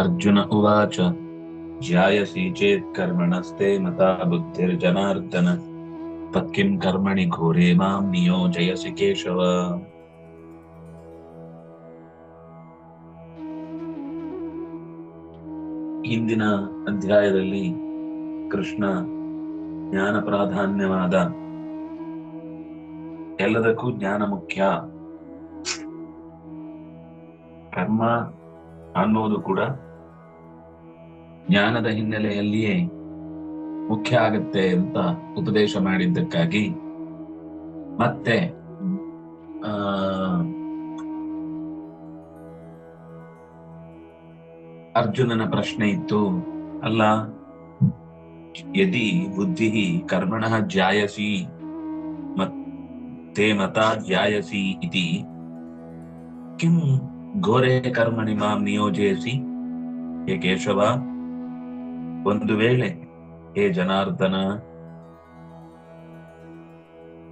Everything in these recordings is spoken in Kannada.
अर्जुन उवाच ज्यायसि चेत् कर्मणस्ते मता बुद्धिर्जनार्दन तत्किं कर्मणि घोरे मां नियोजयसि केशव ಹಿಂದಿನ ಅಧ್ಯಾಯದಲ್ಲಿ ಕೃಷ್ಣ ಜ್ಞಾನ ಪ್ರಾಧಾನ್ಯವಾದ ಎಲ್ಲದಕ್ಕೂ ಜ್ಞಾನ ಮುಖ್ಯ ಕರ್ಮ ಅನ್ನೋದು ಕೂಡ ಜ್ಞಾನದ ಹಿನ್ನೆಲೆಯಲ್ಲಿಯೇ ಮುಖ್ಯ ಆಗುತ್ತೆ ಅಂತ ಉಪದೇಶ ಮಾಡಿದ್ದಕ್ಕಾಗಿ ಮತ್ತೆ ಅರ್ಜುನನ ಪ್ರಶ್ನೆ ಇತ್ತು, ಅಲ್ಲ, ಯದಿ ಬುದ್ಧಿ ಕರ್ಮಣ ಜಾಯಸಿ ಮತ್ತೆ ಮತ ಜಾಯಸಿ ಇತಿ, ಕಿಂ ಘೋರೆ ಕರ್ಮಣಿ ಮಾಂ ನಿಯೋಜಯಸಿ ಕೇಶವ ಒಂದು ವೇಳೆ, ಹೇ ಜನಾರ್ದನ!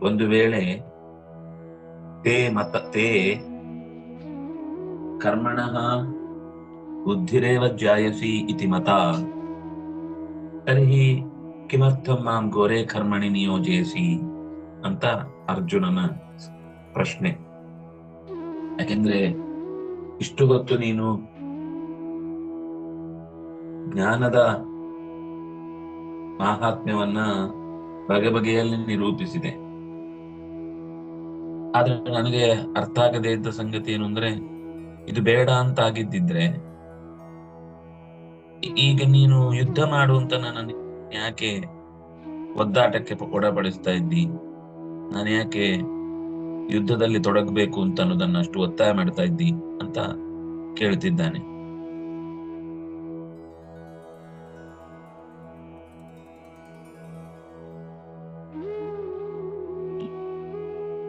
ಒಂದು ವೇಳೆ, ತೇ ಮತ, ತೇ ಕರ್ಮಣಃ ಬುದ್ಧಿರೇವ ಜಾಯಸಿ ಇತಿ ಮತ. ತರ್ಹಿ ಕಿಮರ್ಥಂ ಮಾಂ ಗೋರೆ ಕರ್ಮಣಿ ನಿಯೋಜಯಸಿ ಅಂತ ಅರ್ಜುನನ ಪ್ರಶ್ನೆ. ಯಾಕೆಂದ್ರೆ, ಇಷ್ಟು ಹೊತ್ತು ನೀನು ಜ್ಞಾನದ ಮಾಹಾತ್ಮ್ಯವನ್ನ ಬಗೆ ಬಗೆಯಲ್ಲಿ ನಿರೂಪಿಸಿದೆ. ಆದ್ರೆ ನನಗೆ ಅರ್ಥ ಆಗದೇ ಇದ್ದ ಸಂಗತಿ ಏನು ಅಂದ್ರೆ, ಇದು ಬೇಡ ಅಂತ ಆಗಿದ್ದಿದ್ರೆ ಈಗ ನೀನು ಯುದ್ಧ ಮಾಡು ಅಂತ ನನ್ನ ಯಾಕೆ ಒದ್ದಾಟಕ್ಕೆ ಒಡಪಡಿಸ್ತಾ ಇದ್ದಿ? ನಾನು ಯಾಕೆ ಯುದ್ಧದಲ್ಲಿ ತೊಡಗಬೇಕು ಅಂತ ಅನ್ನೋದನ್ನ ಅಷ್ಟು ಒತ್ತಾಯ ಮಾಡ್ತಾ ಇದ್ದಿ ಅಂತ ಕೇಳ್ತಿದ್ದಾನೆ.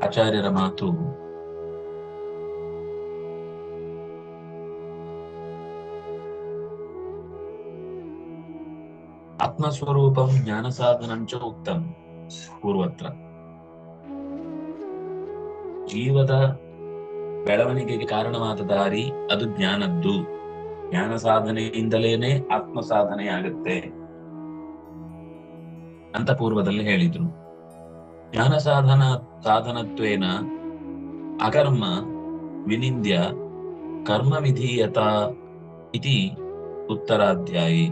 ಆಚಾರ್ಯರ ಮಾತು ಆತ್ಮಸ್ವರೂಪಂ ಜ್ಞಾನ ಸಾಧನಂಚ ಉಕ್ತಂ ಪೂರ್ವತ್ರ ಜೀವದ ಬೆಳವಣಿಗೆಗೆ ಕಾರಣವಾದ ದಾರಿ ಅದು ಜ್ಞಾನದ್ದು ಜ್ಞಾನ ಸಾಧನೆಯಿಂದಲೇನೆ ಆತ್ಮ ಸಾಧನೆ ಆಗುತ್ತೆ ಅಂತ ಪೂರ್ವದಲ್ಲಿ ಹೇಳಿದ್ರು ಜ್ಞಾನ ಸಾಧನ ಸಾಧನತ್ವೇನ ಅಕರ್ಮ ವಿನಿಂದ್ಯ ಕರ್ಮ ವಿಧೀಯತ ಇತಿ ಉತ್ತರಾಧ್ಯಾಯಿ.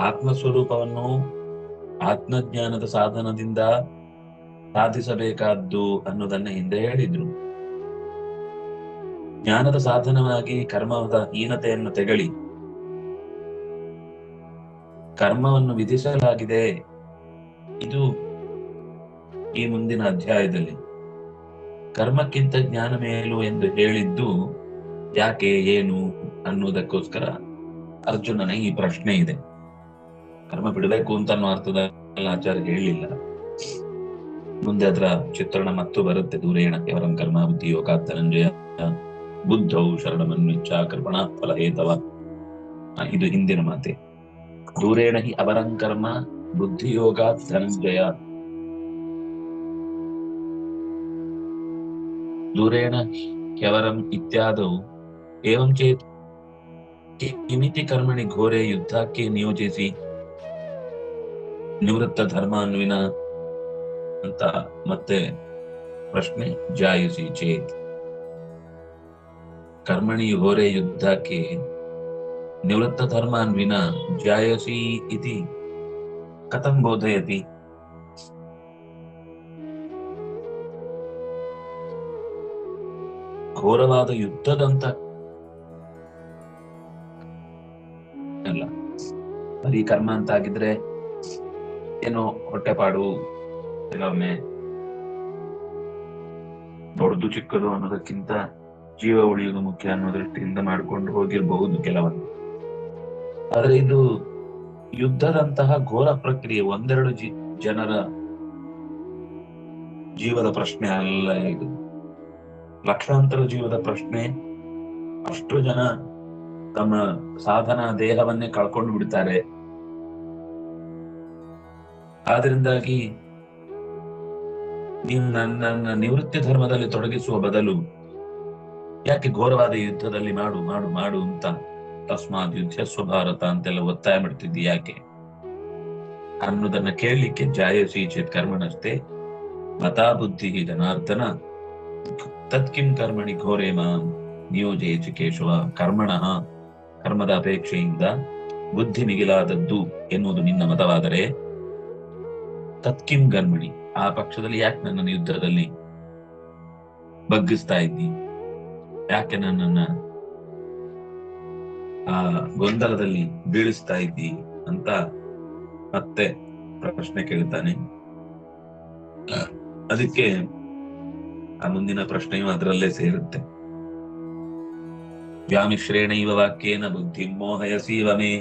ಆತ್ಮಸ್ವರೂಪವನ್ನು ಆತ್ಮಜ್ಞಾನದ ಸಾಧನದಿಂದ ಸಾಧಿಸಬೇಕಾದ್ದು ಅನ್ನೋದನ್ನ ಹಿಂದೆ ಹೇಳಿದ್ರು. ಜ್ಞಾನದ ಸಾಧನವಾಗಿ ಕರ್ಮದ ಹೀನತೆಯನ್ನು ತೆಗಳಿ ಕರ್ಮವನ್ನು ವಿಧಿಸಲಾಗಿದೆ. ಇದು ಈ ಮುಂದಿನ ಅಧ್ಯಾಯದಲ್ಲಿ. ಕರ್ಮಕ್ಕಿಂತ ಜ್ಞಾನ ಮೇಲು ಎಂದು ಹೇಳಿದ್ದು ಯಾಕೆ ಏನು ಅನ್ನುವುದಕ್ಕೋಸ್ಕರ ಅರ್ಜುನನ ಈ ಪ್ರಶ್ನೆ ಇದೆ. ಕರ್ಮ ಬಿಡಬೇಕು ಅಂತ ಅನ್ನೋ ಅರ್ಥದಲ್ಲಿ ಆಚಾರ್ಯ ಹೇಳಿಲ್ಲ. ಮುಂದೆ ಅದರ ಚಿತ್ರಣ ಮತ್ತು ಬರುತ್ತೆ. ದೂರೇಣ ಕೇವಲಂ ಕರ್ಮ ಬುದ್ಧಿ ಯೋಗ ಧನಂಜಯ ಬುದ್ಧೌ ಶರಣಮನ್ವಿಚ್ಛ ಕರ್ಮಣ ಫಲ ಹೇತವ. ಆ, ಇದು ಹಿಂದಿನ ಮಾತೆ. ದೂರೇಣ ಹಿ ಅವರಂ ಕರ್ಮ ಬುದ್ಧಿಯೋಗ ಧನಂಜಯ ದೂರೇಣ ಹ್ಯವರಂ ಇತ್ಯಾದೌ ಏವಂ ಚೇತ್ ಕಿ- ಕಿಮಿತಿ ಕರ್ಮಣಿ ಘೋರೆ ಯುದ್ಧಕ್ಕೆ ನಿಯೋಜಿಸಿ ನಿವೃತ್ತ ಧರ್ಮ ಅನ್ವಿನ ಅಂತ ಮತ್ತೆ ಪ್ರಶ್ನೆ ಜಾಯಿಸಿ ಚೇತ್ ಕರ್ಮಣಿ ಘೋರೆ ಯುದ್ಧಕ್ಕೆ ನಿವೃತ್ತ ಧರ್ಮ ಅನ್ವಿನ ಜಾಯಸಿ ಇತಿ ಕಥಂ ಬೋಧಯತಿ. ಘೋರವಾದ ಯುದ್ಧದಂತ ಅಲ್ಲ, ಬರೀ ಕರ್ಮ ಅಂತ ಆಗಿದ್ರೆ ಏನೋ ಹೊಟ್ಟೆಪಾಡು ಕೆಲವೊಮ್ಮೆ ದೊಡ್ಡದು ಚಿಕ್ಕದು ಅನ್ನೋದಕ್ಕಿಂತ ಜೀವ ಉಳಿಯೋದು ಮುಖ್ಯ ಅನ್ನೋ ದೃಷ್ಟಿಯಿಂದ ಮಾಡ್ಕೊಂಡು ಹೋಗಿರ್ಬಹುದು ಕೆಲವೊಂದು ಆದ್ರೆ ಇದು ಯುದ್ಧದಂತಹ ಘೋರ ಪ್ರಕ್ರಿಯೆ, ಒಂದೆರಡು ಜಿ, ಜನರ ಜೀವದ ಪ್ರಶ್ನೆ ಅಲ್ಲ ಇದು. ಲಕ್ಷಾಂತರ ಜೀವದ ಪ್ರಶ್ನೆ. ಅಷ್ಟು ಜನ ತಮ್ಮ ಸಾಧನ ದೇಹವನ್ನೇ ಕಳ್ಕೊಂಡು ಬಿಡ್ತಾರೆ. ಆದ್ರಿಂದಾಗಿ ನೀವು ನನ್ನ ನಿವೃತ್ತಿ ಧರ್ಮದಲ್ಲಿ ತೊಡಗಿಸುವ ಬದಲು ಯಾಕೆ ಘೋರವಾದ ಯುದ್ಧದಲ್ಲಿ ಮಾಡು ಮಾಡು ಮಾಡು ಅಂತ ತಸ್ಮಾತ್ ಯುದ್ಧ ಸ್ವಭಾರತ ಅಂತೆಲ್ಲ ಒತ್ತಾಯ ಮಾಡ್ತಿದ್ದಿ ಯಾಕೆ? ಅನ್ನೋದನ್ನ ಕೇಳಲಿಕ್ಕೆ ಜಾಯಸಿ ಚೇತ್ ಕರ್ಮಣಷ್ಟೇ ಮತಾ ಬುದ್ಧಿ ಜನಾರ್ದನ ತತ್ಕಿಂ ಕರ್ಮಣಿ ಘೋರೇಮ. ನಿಯೋಜಯ ಚಿಕೇಶವ ಕೇಶವ ಕರ್ಮಣ. ಕರ್ಮದ ಅಪೇಕ್ಷೆಯಿಂದ ಬುದ್ಧಿ ಮಿಗಿಲಾದದ್ದು ಎನ್ನುವುದು ನಿನ್ನ ಮತವಾದರೆ. ತತ್ಕಿಂ ಕರ್ಮಣಿ, ಆ ಪಕ್ಷದಲ್ಲಿ ಯಾಕೆ ನನ್ನನ್ನು ಯುದ್ಧದಲ್ಲಿ ಬಗ್ಗಿಸ್ತಾ ಇದ್ದಿ? ಯಾಕೆ ನನ್ನನ್ನ ಆ ಗೊಂದಲದಲ್ಲಿ ಬೀಳಿಸ್ತಾ ಇದ್ದಿ ಅಂತ ಮತ್ತೆ ಪ್ರಶ್ನೆ ಕೇಳ್ತಾನೆ. ಅದಕ್ಕೆ ಆ ಮುಂದಿನ ಪ್ರಶ್ನೆಯು ಅದರಲ್ಲೇ ಸೇರುತ್ತೆ. ವ್ಯಾಮಿಶ್ರೇಣೈವ ವಾಕ್ಯೇನ ಬುದ್ಧಿ ಮೋಹಯ ಮೇ.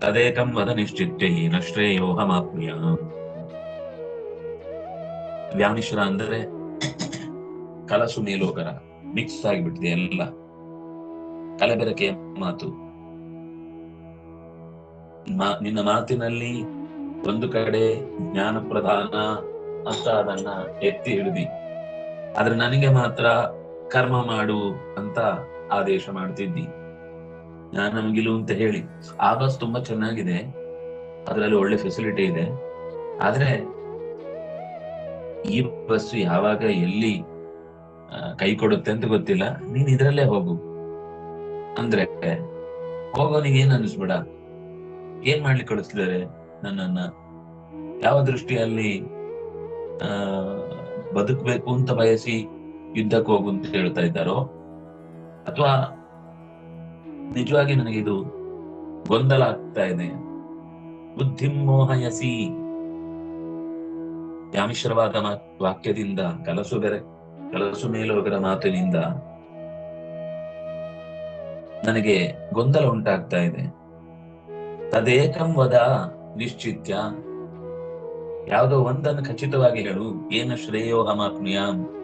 ತದೇಕಂ ವದ ನಿಶ್ಚಿತ್ಯ ಏನ ಶ್ರೇಯೋಹಮಾಪ್ನುಯ ವ್ಯಾಮಿಶ್ರ ಅಂದರೆ ಕಲಸು ಮೇಲೋಕರ ಮಿಕ್ಸ್ ಆಗಿಬಿಟ್ಟಿದೆ ಎಲ್ಲ. ಕಲಬೆರಕೆಯ ಮಾತು. ನಿನ್ನ ಮಾತಿನಲ್ಲಿ ಒಂದು ಕಡೆ ಜ್ಞಾನ ಪ್ರಧಾನ ಅಂತ ಅದನ್ನ ಎತ್ತಿ ಹಿಡಿದಿ. ಆದ್ರೆ ನನಗೆ ಮಾತ್ರ ಕರ್ಮ ಮಾಡು ಅಂತ ಆದೇಶ ಮಾಡ್ತಿದ್ದಿ. ಜ್ಞಾನ ಮುಗಿಲು ಅಂತ ಹೇಳಿ. ಆ ಬಸ್ ತುಂಬಾ ಚೆನ್ನಾಗಿದೆ. ಅದರಲ್ಲಿ ಒಳ್ಳೆ ಫೆಸಿಲಿಟಿ ಇದೆ. ಆದ್ರೆ ಈ ಬಸ್ ಯಾವಾಗ ಎಲ್ಲಿ ಕೈ ಕೊಡುತ್ತೆ ಅಂತ ಗೊತ್ತಿಲ್ಲ. ನೀನ್ ಇದ್ರಲ್ಲೇ ಹೋಗು. ಅಂದ್ರೆ ಹೋಗೋನಿಗೆ ಏನ್ ಅನಿಸ್ಬೇಡ? ಏನ್ ಮಾಡ್ಲಿಕ್ಕೆ ಕಳಿಸ್ತಿದ್ದಾರೆ ನನ್ನನ್ನ? ಯಾವ ದೃಷ್ಟಿಯಲ್ಲಿ, ಆ, ಬದುಕಬೇಕು ಅಂತ ಬಯಸಿ ಯುದ್ಧಕ್ಕೆ ಹೋಗು ಅಂತ ಹೇಳ್ತಾ ಇದ್ದಾರೋ? ಅಥವಾ ನಿಜವಾಗಿ ನನಗಿದು ಗೊಂದಲ ಆಗ್ತಾ ಇದೆ. ಬುದ್ಧಿಮೋಹಯಸಿ. ಯಾಮಿಶ್ರವಾದ ವಾಕ್ಯದಿಂದ, ಕಲಸು ಬೆರೆ, ಕಲಸು ಮೇಲೋಗರ ಮಾತಿನಿಂದ ನನಗೆ ಗೊಂದಲ ಉಂಟಾಗ್ತಾ ಇದೆ. ತದೇಕಂ ವದ ನಿಶ್ಚಿತ್ಯ. ಯಾವುದೋ ಒಂದನ್ನು ಖಚಿತವಾಗಿ ಹೇಳು. ಏನು ಶ್ರೇಯೋ ಹಮಾಪ್ನುಯಾಂ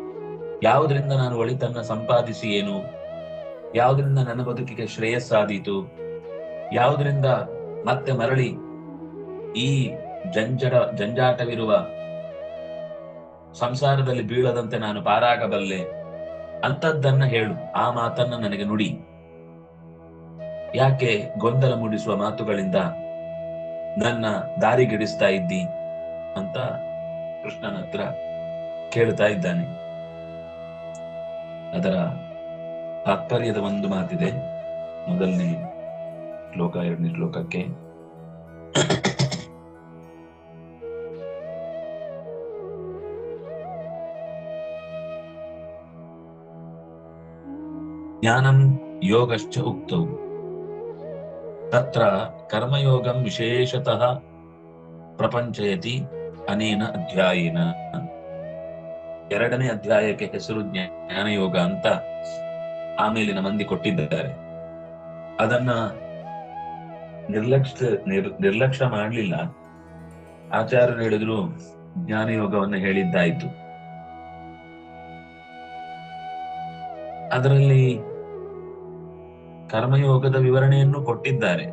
ಯಾವುದರಿಂದ ನಾನು ಒಳಿತನ್ನ ಸಂಪಾದಿಸಿ ಏನು ಯಾವುದರಿಂದ ನನ್ನ ಬದುಕಿಗೆ ಶ್ರೇಯಸ್ಸಾದೀತು? ಯಾವುದರಿಂದ ಮತ್ತೆ ಮರಳಿ ಈ ಜಂಜಡ, ಜಂಜಾಟವಿರುವ ಸಂಸಾರದಲ್ಲಿ ಬೀಳದಂತೆ ನಾನು ಪಾರಾಗಬಲ್ಲೆ? ಅಂತದ್ದನ್ನ ಹೇಳು. ಆ ಮಾತನ್ನ ನನಗೆ ನುಡಿ. ಯಾಕೆ ಗೊಂದಲ ಮೂಡಿಸುವ ಮಾತುಗಳಿಂದ ನನ್ನ ದಾರಿಗಿಡಿಸ್ತಾ ಇದ್ದಿ ಅಂತ ಕೃಷ್ಣನ ಹತ್ರ ಕೇಳ್ತಾ ಇದ್ದಾನೆ. ಅದರ ತಾತ್ಪರ್ಯದ ಒಂದು ಮಾತಿದೆ. ಮೊದಲನೇ ಶ್ಲೋಕ, ಎರಡನೇ ಶ್ಲೋಕಕ್ಕೆ. ಜ್ಞಾನಂ ಯೋಗಶ್ಚ ಉಕ್ತೌ. ತತ್ರ ಕರ್ಮಯೋಗಂ ವಿಶೇಷತಃ ಪ್ರಪಂಚಯತಿ ಅನೇನ ಅಧ್ಯಾಯೇನ ಎರಡನೇ ಅಧ್ಯಾಯಕ್ಕೆ ಹೆಸರು ಜ್ಞಾ- ಜ್ಞಾನಯೋಗ ಅಂತ ಆಮೇಲಿನ ಮಂದಿ ಕೊಟ್ಟಿದ್ದಾರೆ. ಅದನ್ನ ನಿರ್ಲಕ್ಷ್ಯ ನಿರ್ ನಿರ್ಲಕ್ಷ್ಯ ಮಾಡಲಿಲ್ಲ. ಆಚಾರ್ಯರು ಹೇಳಿದ್ರು ಜ್ಞಾನಯೋಗವನ್ನ ಹೇಳಿದ್ದಾಯ್ತು. ಅದರಲ್ಲಿ ಕರ್ಮಯೋಗದ ವಿವರಣೆಯನ್ನು ಕೊಟ್ಟಿದ್ದಾರೆ.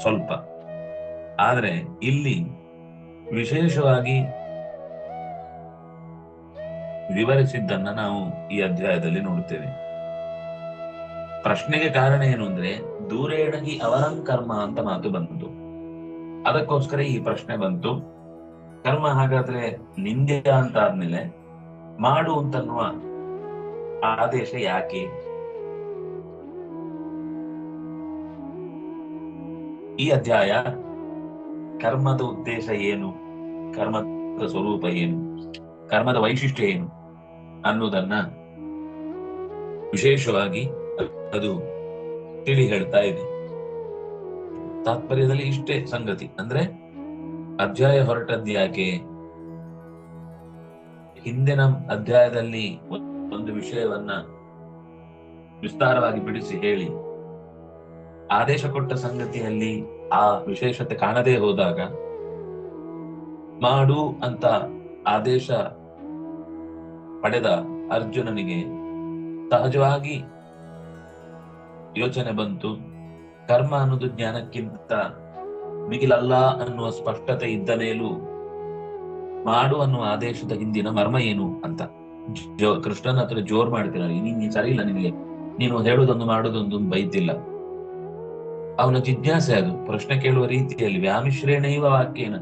ಸ್ವಲ್ಪ. ಆದರೆ ಇಲ್ಲಿ ವಿಶೇಷವಾಗಿ ವಿವರಿಸಿದ್ದನ್ನ ನಾವು ಈ ಅಧ್ಯಾಯದಲ್ಲಿ ನೋಡುತ್ತೇವೆ ಪ್ರಶ್ನೆಗೆ ಕಾರಣ ಏನು ಅಂದ್ರೆ ದೂರೇಣಗಿ ಅವರಂ ಕರ್ಮ ಅಂತ ಮಾತು ಬಂತು. ಅದಕ್ಕೋಸ್ಕರ ಈ ಪ್ರಶ್ನೆ ಬಂತು. ಕರ್ಮ ಹಾಗಾದ್ರೆ ನಿಂದ್ಯ ಅಂತ ಆದ್ಮೇಲೆ ಮಾಡು ಅಂತನ್ನುವ ಆದೇಶ ಯಾಕೆ? ಈ ಅಧ್ಯಾಯ ಕರ್ಮದ ಉದ್ದೇಶ ಏನು? ಕರ್ಮದ ಸ್ವರೂಪ ಏನು? ಕರ್ಮದ ವೈಶಿಷ್ಟ್ಯ ಏನು ಅನ್ನೋದನ್ನ ವಿಶೇಷವಾಗಿ ಅದು ತಿಳಿ ಹೇಳ್ತಾ ಇದೆ. ತಾತ್ಪರ್ಯದಲ್ಲಿ ಇಷ್ಟೇ ಸಂಗತಿ. ಅಂದ್ರೆ ಅಧ್ಯಾಯ ಹೊರಟದ್ದು ಯಾಕೆ? ಹಿಂದಿನ ಅಧ್ಯಾಯದಲ್ಲಿ ಒಂದು ವಿಷಯವನ್ನ ವಿಸ್ತಾರವಾಗಿ ಬಿಡಿಸಿ ಹೇಳಿ. ಆದೇಶ ಕೊಟ್ಟ ಸಂಗತಿಯಲ್ಲಿ ಆ ವಿಶೇಷತೆ ಕಾಣದೇ ಹೋದಾಗ ಮಾಡು ಅಂತ ಆದೇಶ ಪಡೆದ ಅರ್ಜುನನಿಗೆ ಸಹಜವಾಗಿ ಯೋಚನೆ ಬಂತು. ಕರ್ಮ ಅನ್ನೋದು ಜ್ಞಾನಕ್ಕಿಂತ ಮಿಗಿಲಲ್ಲ ಅನ್ನುವ ಸ್ಪಷ್ಟತೆ ಇದ್ದ ಮೇಲೂ ಮಾಡು ಅನ್ನುವ ಆದೇಶದ ಹಿಂದಿನ ಮರ್ಮ ಏನು ಅಂತ. ಕೃಷ್ಣನ ಹತ್ರ ಜೋರ್ ಮಾಡ್ತೀರ ನೀನ್ ಸರಿ ಇಲ್ಲ ನಿನಗೆ. ನೀನು ಹೇಳುದೊಂದು ಮಾಡುದೊಂದು ಬೈದಿಲ್ಲ. ಅವನ ಜಿಜ್ಞಾಸೆ ಅದು. ಪ್ರಶ್ನೆ ಕೇಳುವ ರೀತಿಯಲ್ಲಿ ವ್ಯಾಮಿಶ್ರೇಣೈವ ವಾಕ್ಯನ.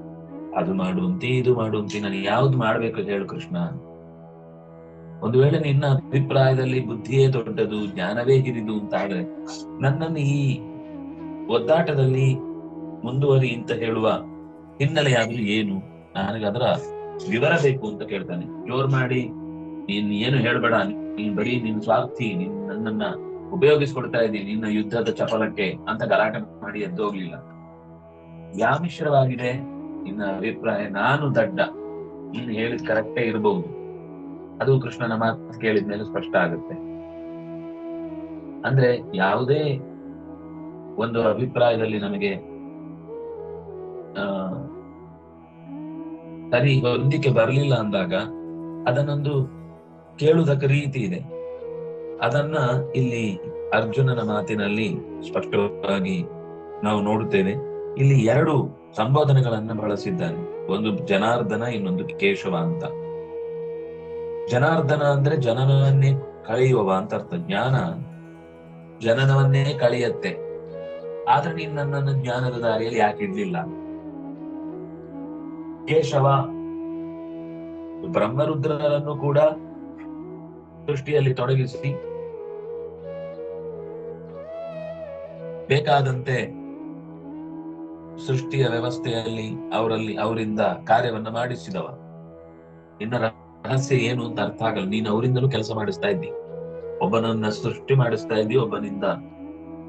ಅದು ಮಾಡುವಂತೆ, ಇದು ಮಾಡುವಂತೆ, ನಾನು ಯಾವ್ದು ಮಾಡ್ಬೇಕು ಹೇಳು ಕೃಷ್ಣ. ಒಂದು ವೇಳೆ ನಿನ್ನ ಅಭಿಪ್ರಾಯದಲ್ಲಿ ಬುದ್ಧಿಯೇ ದೊಡ್ಡದು, ಜ್ಞಾನವೇ ಹಿರಿದು ಅಂತ ಆದ್ರೆ ನನ್ನನ್ನು ಈ ಒದ್ದಾಟದಲ್ಲಿ ಮುಂದುವರಿ ಅಂತ ಹೇಳುವ ಹಿನ್ನೆಲೆಯಾದ್ರೂ ಏನು? ನನಗೆ ಅದರ ವಿವರ ಬೇಕು ಅಂತ ಕೇಳ್ತಾನೆ. ಜೋರ್ ಮಾಡಿ. ನೀನ್ ಏನು ಹೇಳ್ಬೇಡ, ನೀನ್ ಬರೀ ನಿನ್ ಸ್ವಾರ್ಥಿ, ನಿನ್ ನನ್ನನ್ನ ಉಪಯೋಗಿಸ್ಕೊಳ್ತಾ ಇದ್ದೀನಿ, ನಿನ್ನ ಯುದ್ಧದ ಚಪಲಕ್ಕೆ ಅಂತ ಗಲಾಟೆ ಮಾಡಿ ಎದ್ದೋಗ್ಲಿಲ್ಲ. ವ್ಯಾಮಿಶ್ರವಾಗಿದೆ, ನಿನ್ನ ಅಭಿಪ್ರಾಯ ನಾನು ದಡ್ಡ. ನೀನು ಹೇಳಿದ್ ಕರೆಕ್ಟೇ ಇರಬಹುದು ಅದು ಕೃಷ್ಣನ ಮಾತು ಕೇಳಿದ ಮೇಲೆ ಸ್ಪಷ್ಟ ಆಗುತ್ತೆ. ಅಂದ್ರೆ ಯಾವುದೇ ಒಂದು ಅಭಿಪ್ರಾಯದಲ್ಲಿ ನಮಗೆ, ಆ, ಸರಿ ಹೊಂದಿಕೆ ಬರಲಿಲ್ಲ ಅಂದಾಗ ಅದನ್ನೊಂದು ಕೇಳುವುದಕ್ಕೆ ರೀತಿ ಇದೆ. ಅದನ್ನ ಇಲ್ಲಿ ಅರ್ಜುನನ ಮಾತಿನಲ್ಲಿ ಸ್ಪಷ್ಟವಾಗಿ ನಾವು ನೋಡುತ್ತೇವೆ. ಇಲ್ಲಿ ಎರಡು ಸಂಬೋಧನೆಗಳನ್ನ ಬಳಸಿದ್ದಾನೆ ಒಂದು ಜನಾರ್ದನ, ಇನ್ನೊಂದು ಕೇಶವ ಅಂತ. ಜನಾರ್ದನ ಅಂದ್ರೆ ಜನನವನ್ನೇ ಕಳೆಯುವವ ಅಂತ ಅರ್ಥ. ಜ್ಞಾನ ಜನನವನ್ನೇ ಕಳೆಯತ್ತೆ. ಆದ್ರೆ ನೀನ್ ನನ್ನನ್ನು ಜ್ಞಾನದ ದಾರಿಯಲ್ಲಿ ಯಾಕೆ ಇಡ್ಲಿಲ್ಲ? ಕೇಶವ, ಬ್ರಹ್ಮರುದ್ರರನ್ನು ಕೂಡ ಸೃಷ್ಟಿಯಲ್ಲಿ ತೊಡಗಿಸಿ ಬೇಕಾದಂತೆ ಸೃಷ್ಟಿಯ ವ್ಯವಸ್ಥೆಯಲ್ಲಿ ಅವರಲ್ಲಿ ಅವರಿಂದ ಕಾರ್ಯವನ್ನ ಮಾಡಿಸಿದವ. ಇನ್ನ ರಹಸ್ಯ ಏನು ಅಂತ ಅರ್ಥ ಆಗಲ್ಲ. ನೀನು ಅವರಿಂದಲೂ ಕೆಲಸ ಮಾಡಿಸ್ತಾ ಇದ್ದಿ. ಒಬ್ಬನನ್ನ ಸೃಷ್ಟಿ ಮಾಡಿಸ್ತಾ ಇದ್ದಿ, ಒಬ್ಬನಿಂದ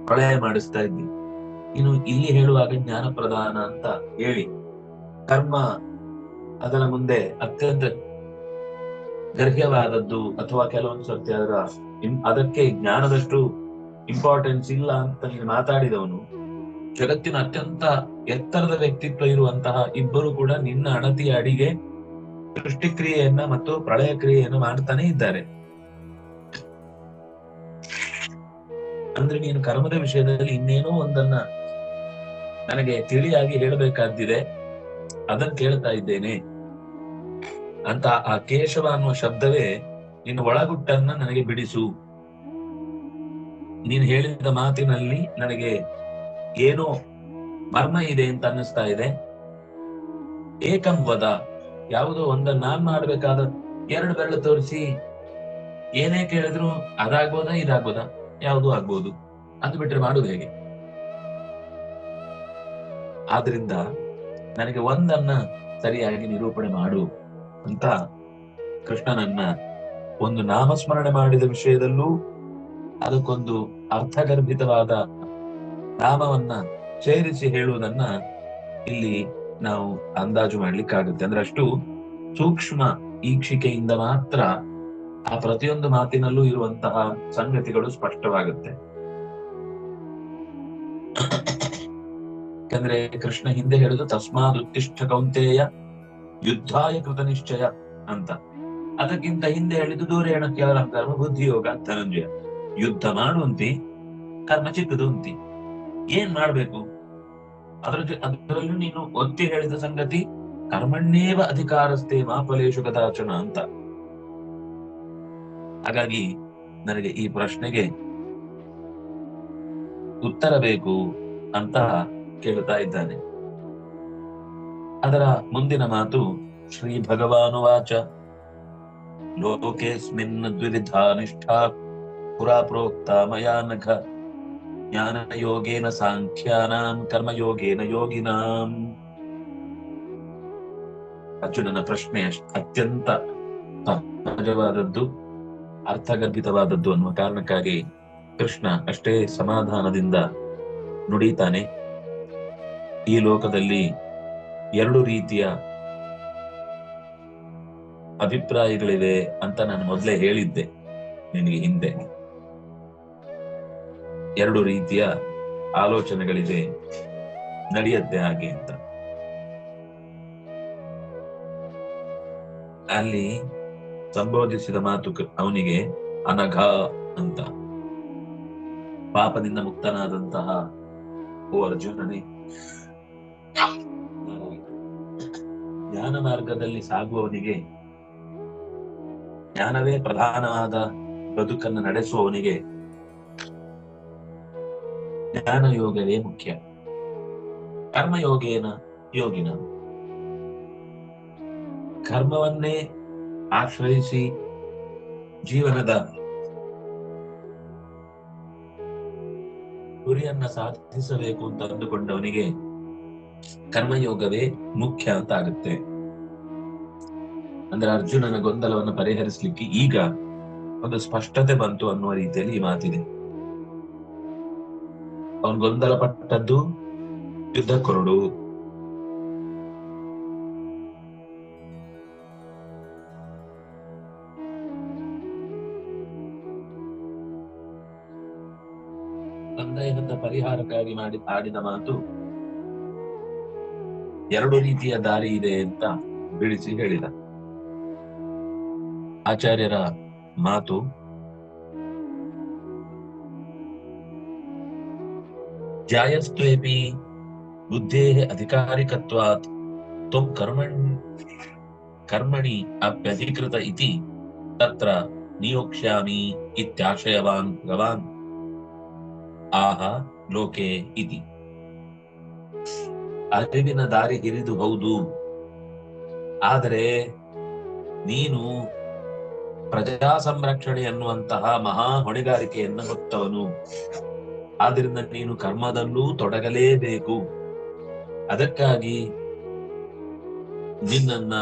ಪ್ರಳಯ ಮಾಡಿಸ್ತಾ ಇದ್ದಿ. ಇನ್ನು ಇಲ್ಲಿ ಹೇಳುವಾಗ ಜ್ಞಾನ ಪ್ರಧಾನ ಅಂತ ಹೇಳಿ. ಕರ್ಮ ಅದರ ಮುಂದೆ ಅತ್ಯಂತ ಗರ್ಹ್ಯವಾದದ್ದು ಅಥವಾ ಕೆಲವೊಂದು ಸರ್ತಿ ಅದರ ಅದಕ್ಕೆ ಜ್ಞಾನದಷ್ಟು ಇಂಪಾರ್ಟೆನ್ಸ್ ಇಲ್ಲ ಅಂತ ನೀನು ಮಾತಾಡಿದವನು, ಜಗತ್ತಿನ ಅತ್ಯಂತ ಎತ್ತರದ ವ್ಯಕ್ತಿತ್ವ ಇರುವಂತಹ ಇಬ್ಬರು ಕೂಡ ನಿನ್ನ ಅಣತಿಯ ಅಡಿಗೆ ಸೃಷ್ಟಿಕ್ರಿಯೆಯನ್ನ ಮತ್ತು ಪ್ರಳಯ ಕ್ರಿಯೆಯನ್ನು ಮಾಡ್ತಾನೆ ಇದ್ದಾರೆ. ಅಂದ್ರೆ ನೀನು ಕರ್ಮದ ವಿಷಯದಲ್ಲಿ ಇನ್ನೇನೋ ಒಂದನ್ನ ನನಗೆ ತಿಳಿಯಾಗಿ ಹೇಳಬೇಕಾದ್ದಿದೆ, ಅದನ್ನ ಕೇಳ್ತಾ ಇದ್ದೇನೆ. ಅಂತ ಆ ಕೇಶವ ಅನ್ನುವ ಶಬ್ದವೇ ನಿನ್ನ ಒಳಗುಟ್ಟನ್ನ ನನಗೆ ಬಿಡಿಸು. ನೀನು ಹೇಳಿದ ಮಾತಿನಲ್ಲಿ ನನಗೆ ಏನೋ ಮರ್ಮ ಇದೆ ಅಂತ ಅನ್ನಿಸ್ತಾ ಇದೆ. ಏಕಂವದ ಯಾವುದೋ ಒಂದನ್ನ ನಾನ್ ಮಾಡ್ಬೇಕಾದ ಎರಡು ಬೆರಳು ತೋರಿಸಿ ಏನೇ ಕೇಳಿದ್ರು ಅದಾಗ್ಬೋದಾ ಇದಾಗ್ಬೋದಾ? ಯಾವುದು ಆಗ್ಬೋದು. ಅದು ಬಿಟ್ರೆ ಮಾಡುದು ಹೇಗೆ? ಆದ್ರಿಂದ ನನಗೆ ಒಂದನ್ನ ಸರಿಯಾಗಿ ನಿರೂಪಣೆ ಮಾಡು. ಅಂತ ಕೃಷ್ಣನನ್ನ ಒಂದು ನಾಮಸ್ಮರಣೆ ಮಾಡಿದ ವಿಷಯದಲ್ಲೂ ಅದಕ್ಕೊಂದು ಅರ್ಥಗರ್ಭಿತವಾದ ನಾಮವನ್ನ ಸೇರಿಸಿ ಹೇಳುವುದನ್ನ ಇಲ್ಲಿ ನಾವು ಅಂದಾಜು ಮಾಡ್ಲಿಕ್ಕಾಗುತ್ತೆ. ಅಂದ್ರೆ ಅಷ್ಟು ಸೂಕ್ಷ್ಮ ಈಕ್ಷಿಕೆಯಿಂದ ಮಾತ್ರ ಆ ಪ್ರತಿಯೊಂದು ಮಾತಿನಲ್ಲೂ ಇರುವಂತಹ ಸಂಗತಿಗಳು ಸ್ಪಷ್ಟವಾಗುತ್ತೆ. ಯಾಕಂದ್ರೆ ಕೃಷ್ಣ ಹಿಂದೆ ಹೇಳುದು ತಸ್ಮಾದ್ ಉತ್ತಿಷ್ಠ ಕೌಂತೆಯ ಯುದ್ಧಾಯ ಕೃತ ನಿಶ್ಚಯ ಅಂತ. ಅದಕ್ಕಿಂತ ಹಿಂದೆ ಹೇಳಿದ್ದು ದೂರೇಣ ಕೇವಲ ಕರ್ಮ ಬುದ್ಧಿಯೋಗ, ಧನಂಜಯ. ಯುದ್ಧ ಮಾಡುವಂತಿ, ಕರ್ಮ ಚಿಕ್ಕದು ಅಂತಿ ಏನ್ ಮಾಡ್ಬೇಕು? ಅದ್ರ ಅದರಲ್ಲೂ ನೀನು ಒತ್ತಿ ಹೇಳಿದ ಸಂಗತಿ, ಕರ್ಮಣ್ಣೇವ ಅಧಿಕಾರಸ್ಥೆ ಮಾಫಲೇಶು ಕದಾಚನ ಅಂತ. ಹಾಗಾಗಿ ನನಗೆ ಈ ಪ್ರಶ್ನೆಗೆ ಉತ್ತರ ಬೇಕು ಅಂತ ಕೇಳ್ತಾ ಇದ್ದಾನೆ. ಅದರ ಮುಂದಿನ ಮಾತು ಶ್ರೀ ಭಗವಾನುವಾಚ ಲೋಕೇಸ್ಮಿನ್ ದ್ವಿಧಾ ನಿಷ್ಠಾ ಪುರಾ ಪ್ರೋಕ್ತ ಮಯಾ ಜ್ಞಾನ ಯೋಗೇನ ಸಾಂಖ್ಯಾನಾಂ ಕರ್ಮಯೋಗೇನ ಯೋಗಿನಾಂ. ಅರ್ಜುನನ ಪ್ರಶ್ನೆ ಅತ್ಯಂತ ಸಹಜವಾದದ್ದು, ಅರ್ಥಗರ್ಭಿತವಾದದ್ದು ಅನ್ನುವ ಕಾರಣಕ್ಕಾಗಿ ಕೃಷ್ಣ ಅಷ್ಟೇ ಸಮಾಧಾನದಿಂದ ನುಡಿತಾನೆ ಈ ಲೋಕದಲ್ಲಿ ಎರಡು ರೀತಿಯ ಅಭಿಪ್ರಾಯಗಳಿವೆ ಅಂತ ನಾನು ಮೊದಲೇ ಹೇಳಿದ್ದೆ ನಿನಗೆ ಹಿಂದೆ. ಎರಡು ರೀತಿಯ ಆಲೋಚನೆಗಳಿದೆ ನಡೆಯತ್ತೆ ಹಾಗೆ ಅಂತ. ಅಲ್ಲಿ ಸಂಬೋಧಿಸಿದ ಮಾತು ಅವನಿಗೆ ಅನಘ ಅಂತ. ಪಾಪದಿಂದ ಮುಕ್ತನಾದಂತಹ ಓ ಅರ್ಜುನನೇ ಜ್ಞಾನ ಮಾರ್ಗದಲ್ಲಿ ಸಾಗುವವನಿಗೆ ಜ್ಞಾನವೇ ಪ್ರಧಾನವಾದ ಬದುಕನ್ನು ನಡೆಸುವವನಿಗೆ ಜ್ಞಾನ ಯೋಗವೇ ಮುಖ್ಯ. ಕರ್ಮಯೋಗೇನ ಯೋಗಿನ. ಕರ್ಮವನ್ನೇ ಆಶ್ರಯಿಸಿ ಜೀವನದ ಗುರಿಯನ್ನ ಸಾಧಿಸಬೇಕು ಅಂತ ಅಂದುಕೊಂಡವನಿಗೆ ಕರ್ಮಯೋಗವೇ ಮುಖ್ಯ ಅಂತ ಆಗುತ್ತೆ. ಅಂದ್ರೆ ಅರ್ಜುನನ ಗೊಂದಲವನ್ನು ಪರಿಹರಿಸಲಿಕ್ಕೆ ಈಗ ಒಂದು ಸ್ಪಷ್ಟತೆ ಬಂತು ಅನ್ನುವ ರೀತಿಯಲ್ಲಿ ಈ ಮಾತಿದೆ. ಅವನ್ ಗೊಂದಲ ಪಟ್ಟದ್ದು ಯುದ್ಧ ಕೊರಡು. ಸಂದೇಹದ ಪರಿಹಾರಕ್ಕಾಗಿ ಮಾಡಿ ಆಡಿದ ಮಾತು ಎರಡು ರೀತಿಯ ದಾರಿ ಇದೆ ಅಂತ ಬಿಡಿಸಿ ಹೇಳಿದ. ಆಚಾರ್ಯರ ಮಾತು ಜಾಯಸ್ತ್ವೇಪಿ ಬುದ್ಧೇಃ ಅಧಿಕಾರಿಕತ್ವಾತ್ ತ್ವಂ ಕರ್ಮಣ್, ಕರ್ಮಣಿ ಅಪ್ಯಧಿಕೃತ ಇತಿ ತತ್ರ ನಿಯೋಕ್ಷ್ಯಾಮಿ ಇತ್ಯಾಶಯವಾನ್ ಭಗವಾನ್ ಆಹ, ಲೋಕೆ ಇತಿ. ಅರಿವಿನ ದಾರಿ ಹಿರಿದು ಹೌದು. ಆದರೆ ನೀನು ಪ್ರಜಾ ಸಂರಕ್ಷಣೆ ಅನ್ನುವಂತಹ ಮಹಾ ಹೊಣೆಗಾರಿಕೆಯನ್ನು ಹೊತ್ತವನು. ಆದ್ರಿಂದ ನೀನು ಕರ್ಮದಲ್ಲೂ ತೊಡಗಲೇಬೇಕು. ಅದಕ್ಕಾಗಿ ನಿನ್ನನ್ನ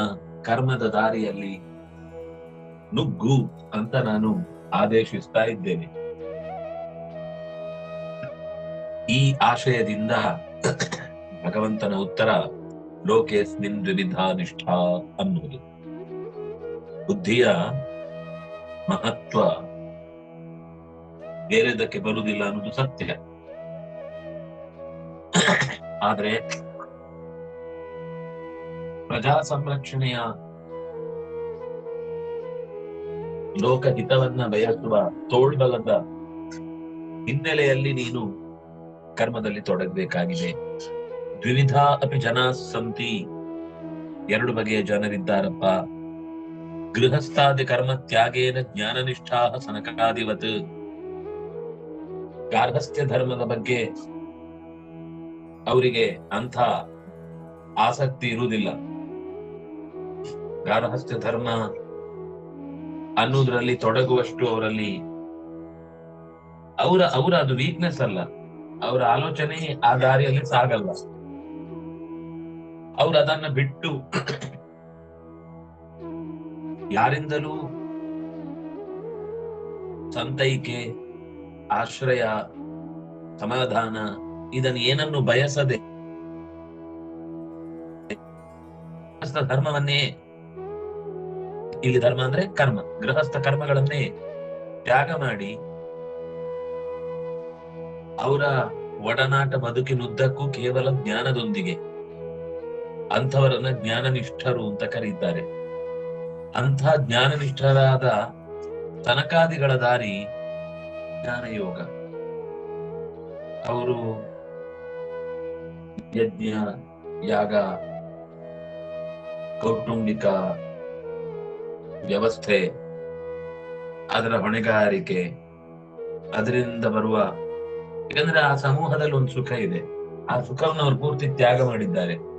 ಕರ್ಮದ ದಾರಿಯಲ್ಲಿ ನುಗ್ಗು ಅಂತ ನಾನು ಆದೇಶಿಸ್ತಾ ಇದ್ದೇನೆ. ಈ ಆಶಯದಿಂದ ಭಗವಂತನ ಉತ್ತರ ಲೋಕೇಸ್ಮಿನ್ ದ್ವಿವಿಧ ನಿಷ್ಠಾ ಅನ್ನುವುದು. ಬುದ್ಧಿಯ ಮಹತ್ವ ಬೇರೆದಕ್ಕೆ ಬರುವುದಿಲ್ಲ ಅನ್ನೋದು ಸತ್ಯ. ಆದ್ರೆ ಪ್ರಜಾ ಸಂರಕ್ಷಣೆಯ ಲೋಕಹಿತವನ್ನ ಬಯಸುವ ತೋಳ್ಬಲದ ಹಿನ್ನೆಲೆಯಲ್ಲಿ ನೀನು ಕರ್ಮದಲ್ಲಿ ತೊಡಗಬೇಕಾಗಿದೆ. ದ್ವಿವಿಧ ಅಪಿ ಜನ ಸಂತಿ. ಎರಡು ಬಗೆಯ ಜನರಿದ್ದಾರಪ್ಪ. ಗೃಹಸ್ಥಾದಿ ಕರ್ಮ ತ್ಯಾಗೇನ ಜ್ಞಾನನಿಷ್ಠಾ ಸನಕಾದಿವತ್. ಗಾರ್ಹಸ್ಥ್ಯ ಧರ್ಮದ ಬಗ್ಗೆ ಅವರಿಗೆ ಅಂಥ ಆಸಕ್ತಿ ಇರುವುದಿಲ್ಲ. ಗಾರ್ಹಸ್ಥ್ಯ ಧರ್ಮ ಅನ್ನೋದ್ರಲ್ಲಿ ತೊಡಗುವಷ್ಟು ಅವರಲ್ಲಿ ಅವರ ಅವರ ಅದು ವೀಕ್ನೆಸ್ ಅಲ್ಲ. ಅವರ ಆಲೋಚನೆ ಆ ದಾರಿಯಲ್ಲಿ ಸಾಗಲ್ಲ. ಅವ್ರು ಅದನ್ನ ಬಿಟ್ಟು ಯಾರಿಂದಲೂ ಸಂತೈಕೆ, ಆಶ್ರಯ, ಸಮಾಧಾನ ಇದನ್ನು ಏನನ್ನು ಬಯಸದೆ ಧರ್ಮವನ್ನೇ, ಇಲ್ಲಿ ಧರ್ಮ ಅಂದ್ರೆ ಕರ್ಮ, ಗೃಹಸ್ಥ ಕರ್ಮಗಳನ್ನೇ ತ್ಯಾಗ ಮಾಡಿ ಅವರ ಒಡನಾಟ ಬದುಕಿನುದ್ದಕ್ಕೂ ಕೇವಲ ಜ್ಞಾನದೊಂದಿಗೆ. ಅಂಥವರನ್ನ ಜ್ಞಾನನಿಷ್ಠರು ಅಂತ ಕರೀತಾರೆ. ಅಂಥ ಜ್ಞಾನನಿಷ್ಠರಾದ ತನಕಾದಿಗಳ ದಾರಿ ಜ್ಞಾನಯೋಗ. ಅವರು ಯಜ್ಞ, ಯಾಗ, ಕೌಟುಂಬಿಕ ವ್ಯವಸ್ಥೆ, ಅದರ ಹೊಣೆಗಾರಿಕೆ, ಅದರಿಂದ ಬರುವ ಯಾಕಂದ್ರೆ ಆ ಸಮೂಹದಲ್ಲಿ ಒಂದು ಸುಖ ಇದೆ. ಆ ಸುಖವನ್ನು ಅವರು ಪೂರ್ತಿ ತ್ಯಾಗ ಮಾಡಿದ್ದಾರೆ.